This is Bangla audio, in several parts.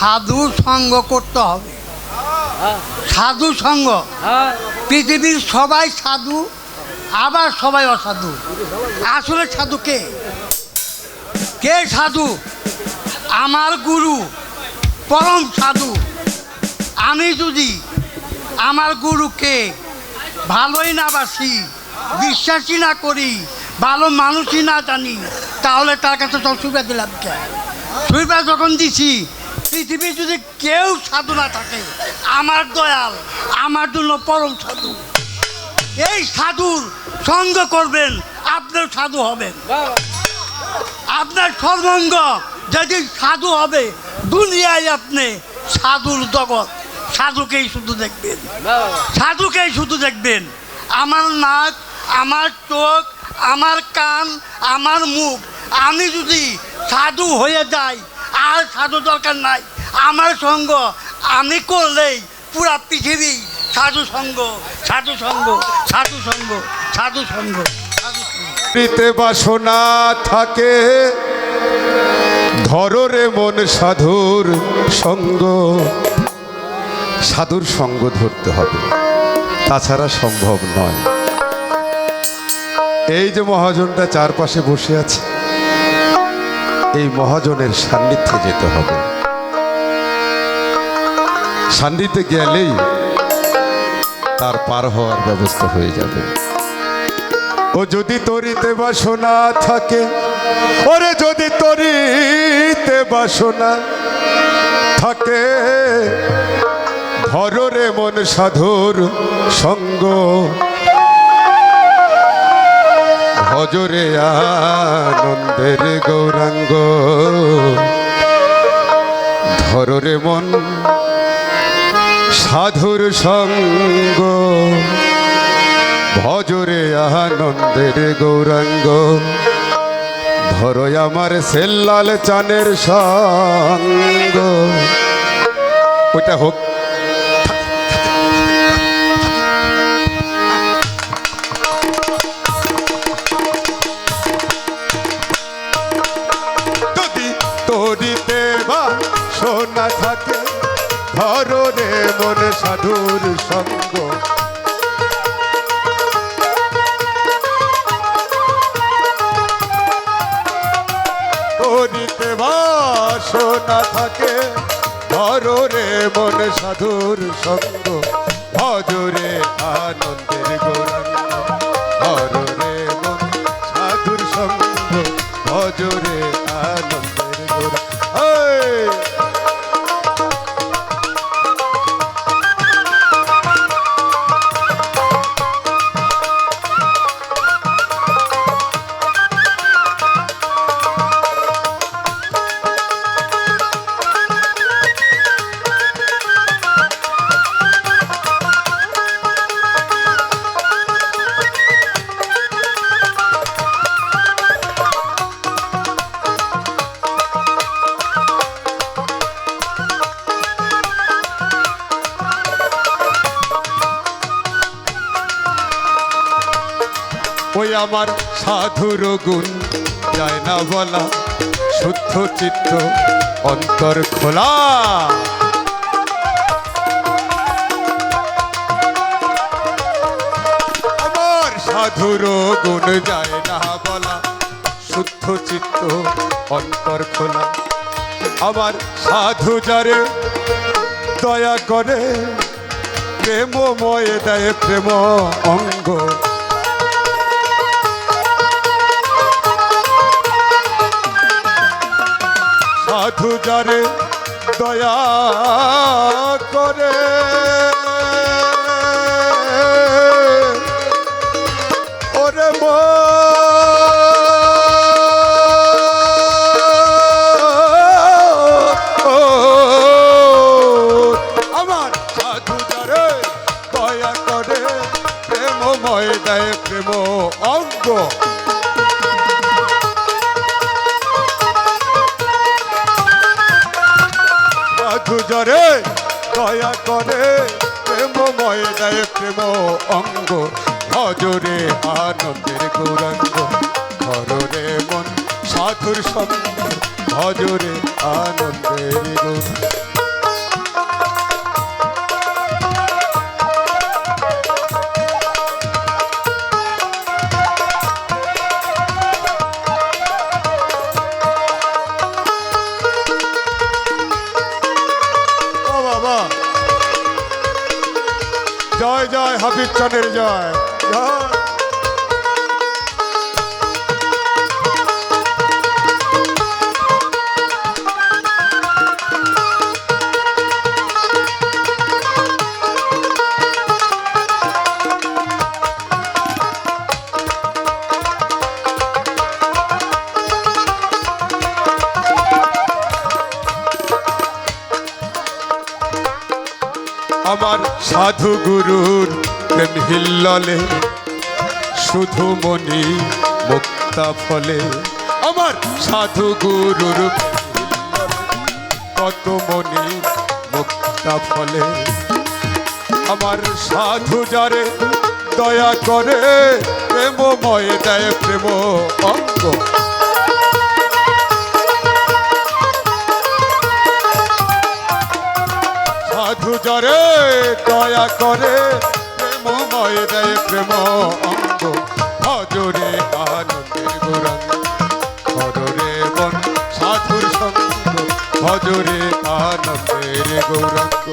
সাধু সঙ্গ করতে হবে। সাধু সঙ্গ। পৃথিবীর সবাই সাধু আবার সবাই অসাধু। আসলে সাধু কে? কে সাধু? আমার গুরু পরম সাধু। আমি যদি আমার গুরুকে ভালোই না বাসি বিশ্বাসই না করি ভালো মানুষই না জানি তাহলে তার কাছে তো সুবিধা দিলাম কে? সুবিধা যখন দিছি পৃথিবী যদি কেউ সাধু না থাকে, আমার দয়াল, আমার জন্য পরম সাধু। এই সাধুর সঙ্গ করবেন, আপনিও সাধু হবেন। আপনার সর্বঙ্গ যদি সাধু হবে, দুনিয়ায় আপনি সাধুর জগৎ। সাধুকেই শুধু দেখবেন। সাধুকেই শুধু দেখবেন। আমার নাক, আমার চোখ, আমার কান, আমার মুখ। আমি যদি সাধু হয়ে যাই আর সাধু দরকার নাই। আমার সঙ্গ, আমি করলেই পুরা পৃথিবী সাধু সঙ্গ সাধু সঙ্গ সাধু সঙ্গ সাধু সঙ্গ প্রীতে বাসনা থাকে, ধরো রে মন সাধুর সঙ্গ। সাধুর সঙ্গ ধরতে হবে, তাছাড়া সম্ভব নয়। এই যে মহাজনটা চারপাশে বসে আছে এই মহাজনের সান্নিধ্যে যেতে হবে। সান্নিধ্যে গেলেই তার পার হওয়ার ব্যবস্থা হয়ে যাবে। ও যদি তরিতে বাসনা থাকে, ওরে যদি তরিতে বাসনা থাকে, ধরো রে মন সাধুর সঙ্গ। ভজরে আনন্দের গৌরাঙ্গ। ধরো রে মন, সাধুর সঙ্গ। ভজরে আনন্দের গৌরাঙ্গ। ধরো আমার সেল্লাল চানের সঙ্গ। ওইটা হোক। সাধুর সঙ্গ। করিতে বাসনা থাকে, ধরো রে মন সাধুর সঙ্গ। ভজরে আনন্দের গৌরাঙ্গ, ধরো রে সাধুর সঙ্গ ভজরে আমার সাধুর গুণ যায় না বলা শুদ্ধ চিত্ত, অন্তর খোলা। আমার সাধুর গুণ যায় না বলা শুদ্ধ চিত্ত, অন্তর খোলা। আমার সাধু যারে দয়া করে, প্রেমময় দেয় প্রেম অঙ্গ সাধু যারে দয়া করে। করে প্রেমময় দেয় প্রেম অঙ্গ হজরে আনন্দের গৌরাঙ্গ। ধরে মন সাধুর সঙ্গ হজরে আনন্দের গুণ হাফিজ জয়। আমার সাধু গুরুর প্রেম হিল্ললে, শুধু মনি মুক্তা ফলে। আমার সাধু গুরুর কত মনি মুক্তা ফলে। আমার সাধু যারে দয়া করে প্রেমময় দেয় প্রেম অঙ্গ। সাধু জরে দয়া করে প্রেমময় দেয় প্রেম অঙ্গ। হজরে আনন্দের গৌরাঙ্গ হজরে মন সাধুর সঙ্গ। হজরে আনন্দের গৌরাঙ্গ।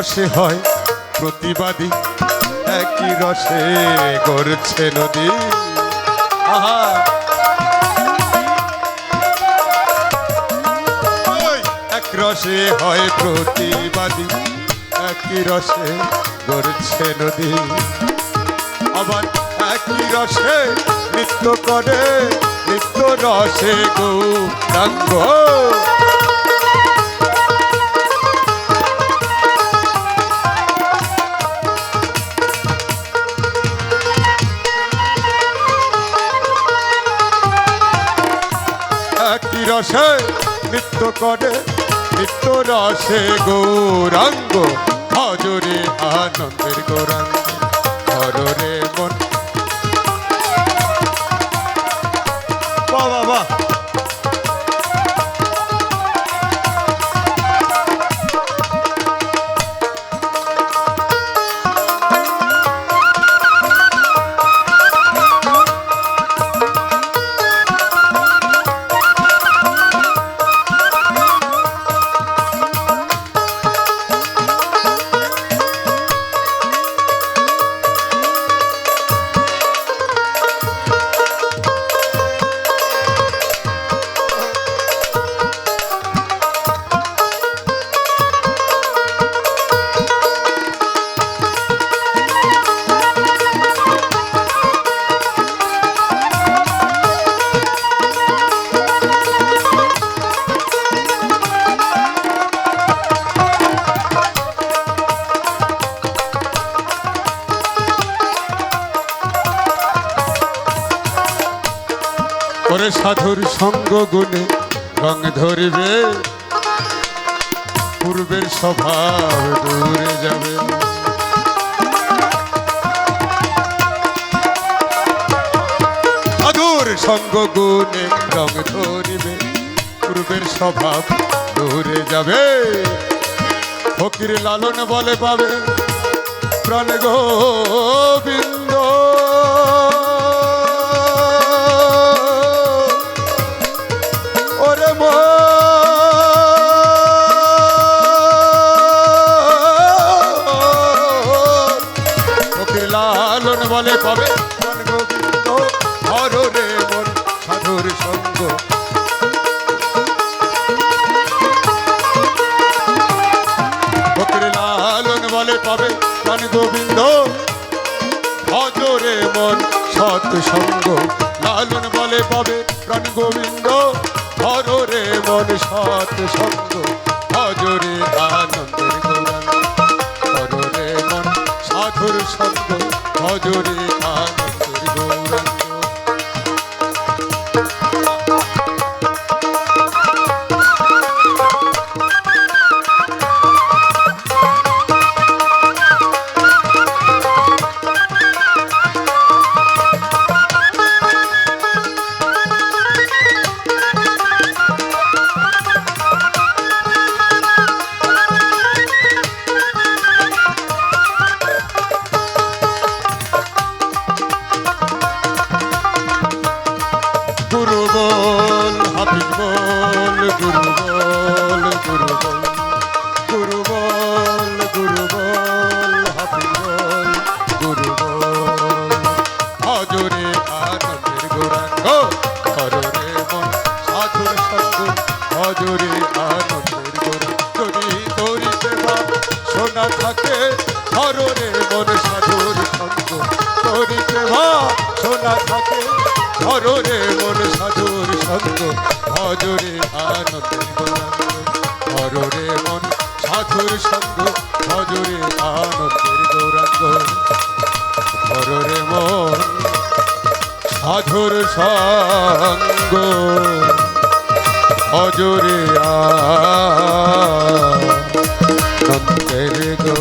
রসে হয় প্রতিবাদী। একই রসে গড়ছে নদী। আহা! এক রসে হয় প্রতিবাদী। একই রসে গড়ছে নদী। আবার একই রসে নৃত্য করে, নৃত্য রসে গৌরাঙ্গ। রসে নৃত্য করে নৃত্য রসে গৌরাঙ্গ হজরে আনন্দের গৌরাঙ্গ। সঙ্গ গুণে রং ধরিবে। পূর্বের স্বভাব দূরে যাবে। সাধুর সঙ্গ গুণে রং ধরিবে, পূর্বের স্বভাব দূরে যাবে। ফকির লালন বলে পাবে, প্রাণ গোবিন্দ। সঙ্গ। লালন বলে পাবে প্রাণ গোবিন্দ হররে মন সৎ সঙ্গ হজরে আনন্দের গৌরাঙ্গ হররে মন সাধুর সঙ্গ ভজরে হররে মন সাধুর সঙ্গ হজরে আনন্দের হররে মন সাধুর সঙ্গ হজরে আনন্দের গৌরাঙ্গ। হররে মন সাধুর সঙ্গ হজরে আনন্দের গৌরাঙ্গ।